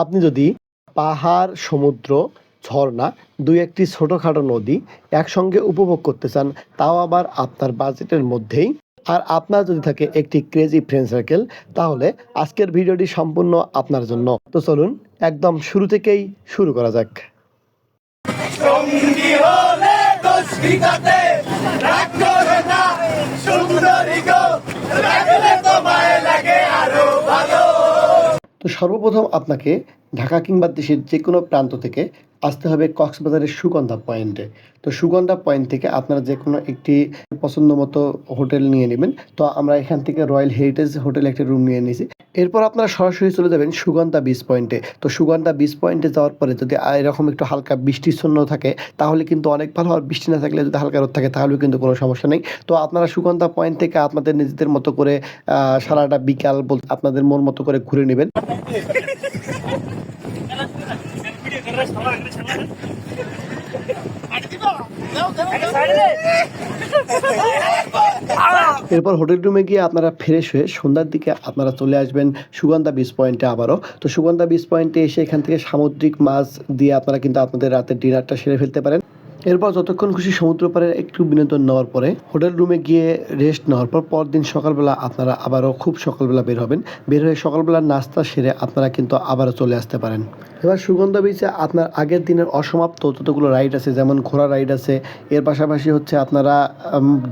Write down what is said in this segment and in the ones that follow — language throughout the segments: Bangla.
আপনি যদি পাহাড়, সমুদ্র, ঝর্ণা দুই একটি ছোটোখাটো নদী একসঙ্গে উপভোগ করতে চান, তাও আবার আপনার বাজেটের মধ্যেই। আর আপনার যদি থাকে একটি ক্রেজি ফ্রেন্ড সার্কেল তাহলে আজকের ভিডিওটি সম্পূর্ণ আপনার জন্য। তো চলুন, একদম শুরু থেকেই শুরু করা যাক করে না সুন্দরী গো লাগলে তোমায় লাগে আরও ভালো তো সর্বপ্রথম আপনাকে ঢাকা কিংবা দেশের যে কোনো প্রান্ত থেকে আসতে হবে কক্সবাজারের সুগন্ধা পয়েন্টে। তো সুগন্ধা পয়েন্ট থেকে আপনারা যে কোনো একটি পছন্দ মতো হোটেল নিয়ে নেবেন। তো আমরা এখান থেকে রয়্যাল হেরিটেজ হোটেল একটি রুম নিয়ে নিয়েছি। এরপর আপনারা সরাসরি চলে যাবেন সুগন্ধা বিচ পয়েন্টে। তো সুগন্ধা বিচ পয়েন্টে যাওয়ার পরে যদি এরকম একটু হালকা বৃষ্টিচ্ছন্ন থাকে, তাহলে কিন্তু অনেক ভালো। আর বৃষ্টি না থাকলে যদি হালকা রোদ থাকে, তাহলেও কিন্তু কোনো সমস্যা নেই। তো আপনারা সুগন্ধা পয়েন্ট থেকে আপনাদের নিজেদের মতো করে সারাটা বিকাল বল আপনাদের মন মতো করে ঘুরে নেবেন। এরপর হোটেল রুমে গিয়ে আপনারা ফ্রেশ হয়ে সন্ধ্যার দিকে আপনারা চলে আসবেন সুগন্ধা বিচ পয়েন্টে আবারও। তো সুগন্ধা বিচ পয়েন্টে এসে এখান থেকে সামুদ্রিক মাছ দিয়ে আপনারা কিন্তু আপনাদের রাতের ডিনারটা সেরে ফেলতে পারেন। এরপর যতক্ষণ খুশি সমুদ্র পাড়ে একটু বিনোদন নেওয়ার পরে হোটেল রুমে গিয়ে রেস্ট নেওয়ার পর পরদিন সকালবেলা আপনারা আবারও খুব সকালবেলা বের হবেন। বের হয়ে সকালবেলা নাস্তা সেরে আপনারা কিন্তু আবারও চলে আসতে পারেন। এবার সুগন্ধা বিচে আপনার আগের দিনের অসমাপ্ত যতগুলো রাইড আছে, যেমন ঘোড়া রাইড আছে, এর পাশাপাশি হচ্ছে আপনারা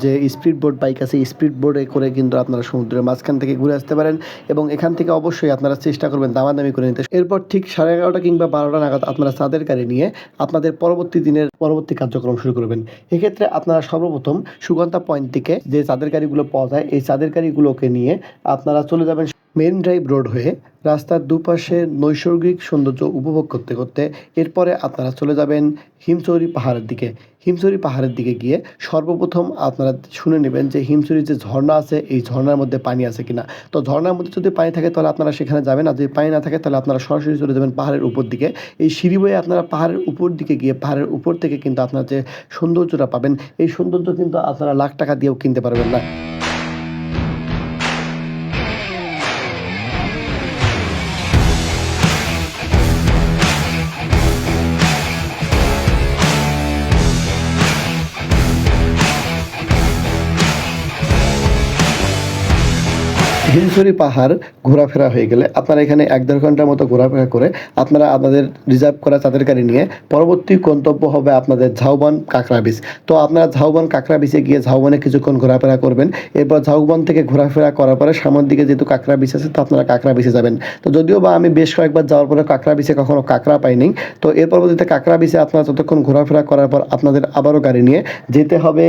যে স্পিড বোট বাইক আছে স্পিড বোর্ডে করে কিন্তু আপনারা সমুদ্রের মাঝখান থেকে ঘুরে আসতে পারেন এবং এখান থেকে অবশ্যই আপনারা চেষ্টা করবেন দামাদামি করে নিতে। এরপর ঠিক সাড়ে এগারোটা কিংবা বারোটা নাগাদ আপনারা চাঁদের গাড়ি নিয়ে আপনাদের পরবর্তী দিনের, পরবর্তী কার্যক্রম শুরু করবেন। এক্ষেত্রে আপনারা সর্বপ্রথম সুগন্ধা পয়েন্ট থেকে যে চাঁদের গাড়িগুলো পাওয়া যায়, এই চাঁদের গাড়িগুলোকে নিয়ে আপনারা চলে যাবেন মেন ড্রাইভ রোড হয়ে রাস্তার দুপাশে নৈসর্গিক সৌন্দর্য উপভোগ করতে করতে এরপরে আপনারা চলে যাবেন হিমচরি পাহাড়ের দিকে। হিমচরি পাহাড়ের দিকে গিয়ে সর্বপ্রথম আপনারা শুনে নেবেন যে হিমচুরির যে ঝর্ণা আছে, এই ঝর্ণার মধ্যে পানি আছে কিনা। তো ঝর্ণার মধ্যে যদি পানি থাকে তাহলে আপনারা সেখানে যাবেন আর যদি পানি না থাকে তাহলে আপনারা সরাসরি চলে যাবেন পাহাড়ের উপর দিকে। এই সিঁড়ি বয়ে আপনারা পাহাড়ের উপর দিকে গিয়ে পাহাড়ের উপর থেকে কিন্তু আপনারা যে সৌন্দর্যটা পাবেন, এই সৌন্দর্য কিন্তু আপনারা লাখ টাকা দিয়েও কিনতে পারবেন না। হিমছড়ি পাহাড় ঘোরাফেরা হয়ে গেলে আপনারা এখানে এক দেড় ঘণ্টার মতো ঘোরাফেরা করে আপনারা আপনাদের রিজার্ভ করা চাঁদের গাড়ি নিয়ে পরবর্তী গন্তব্য হবে আপনাদের ঝাউবন কাঁকড়া বিচ তো আপনারা ঝাউবন কাঁকড়া বিচে গিয়ে ঝাউবনে কিছুক্ষণ ঘোরাফেরা করবেন। এরপর ঝাউবন থেকে ঘোরাফেরা করার পরে সামনের দিকে যেহেতু কাঁকড়া বিচ আছে, তো আপনারা কাঁকড়া বিচে যাবেন। তো যদিও বা আমি বেশ কয়েকবার যাওয়ার পরে কাঁকড়া বিচে কখনো কাঁকড়া পাইনি, তো এর পরবর্তীতে কাঁকড়া বিচে আপনারা ততক্ষণ ঘোরাফেরা করার পর আপনাদের আবারও গাড়ি নিয়ে যেতে হবে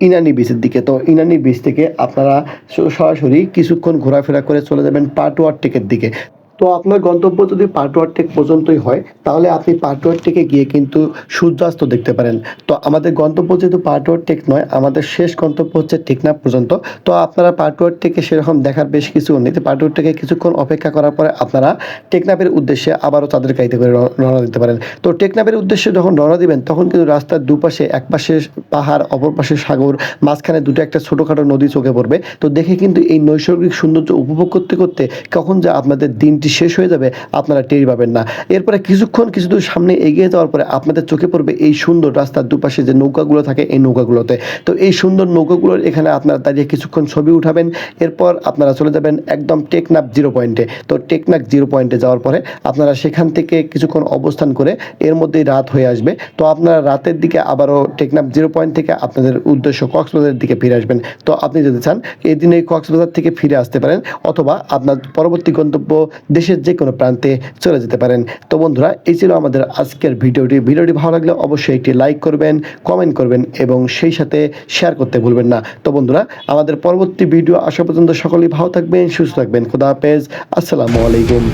ইনানি বিচের দিকে। তো ইনানি বিচ থেকে আপনারা সরাসরি কিছুক্ষণ ঘোরাফেরা করে চলে যাবেন পাটুয়ার টেকের দিকে। তো আপনার গন্তব্য যদি পাটুয়ার টেক পর্যন্তই হয়, তাহলে আপনি পাটুয়ার টেকে গিয়ে কিন্তু সূর্যাস্ত দেখতে পারেন। তো আমাদের গন্তব্য যেহেতু পাটুয়ার টেক নয়, আমাদের শেষ গন্তব্য হচ্ছে টেকনাফ পর্যন্ত। তো আপনারা পাটুয়ার টেকে সেরকম দেখার বেশ কিছু নেই। তো পাটুয়ার টেকে কিছুক্ষণ অপেক্ষা করার পরে আপনারা টেকনাফের উদ্দেশ্যে আবারও তাদের গাড়িতে করে রওনা দিতে পারেন। তো টেকনাফের উদ্দেশ্যে যখন রওনা দিবেন, তখন কিন্তু রাস্তার দুপাশে এক পাশে পাহাড়, অপর পাশে সাগর, মাঝখানে দুটো একটা ছোটোখাটো নদী চোখে পড়বে। তো দেখে কিন্তু এই নৈসর্গিক সৌন্দর্য উপভোগ করতে করতে কখন যে আপনাদের দিনটি শেষ হয়ে যাবে, আপনারা টের পাবেন না। এরপরে কিছুক্ষণ কিছু দূর সামনে এগিয়ে যাওয়ার পরে আপনাদের চোখে পড়বে এই সুন্দর রাস্তার দুপাশে যে নৌকাগুলো থাকে এই নৌকাগুলোতে। তো এই সুন্দর নৌকাগুলোর এখানে আপনারা দাঁড়িয়ে কিছুক্ষণ ছবি উঠাবেন, এরপর আপনারা চলে যাবেন একদম টেকনাফ জিরো পয়েন্টে। তো টেকনাফ জিরো পয়েন্টে যাওয়ার পরে আপনারা সেখান থেকে কিছুক্ষণ অবস্থান করে এর মধ্যেই রাত হয়ে আসবে। তো আপনারা রাতের দিকে আবারও টেকনাপ জিরো পয়েন্ট থেকে আপনাদের উদ্দেশ্য কক্সবাজারের দিকে ফিরে আসবেন। তো আপনি যদি চান এই কক্সবাজার থেকে ফিরে আসতে পারেন, অথবা আপনার পরবর্তী গন্তব্য দেশের যে কোনো প্রান্তে চলে যেতে পারেন। তো বন্ধুরা, এই ছিল আমাদের আজকের ভিডিওটি। ভিডিওটি ভালো লাগলে অবশ্যই একটি লাইক করবেন, কমেন্ট করবেন এবং সেই সাথে শেয়ার করতে ভুলবেন না। তো বন্ধুরা, আমাদের পরবর্তী ভিডিও আসা পর্যন্ত সকলেই ভালো থাকবেন, সুস্থ থাকবেন। খুদা হাফেজ। আসসালামু আলাইকুম।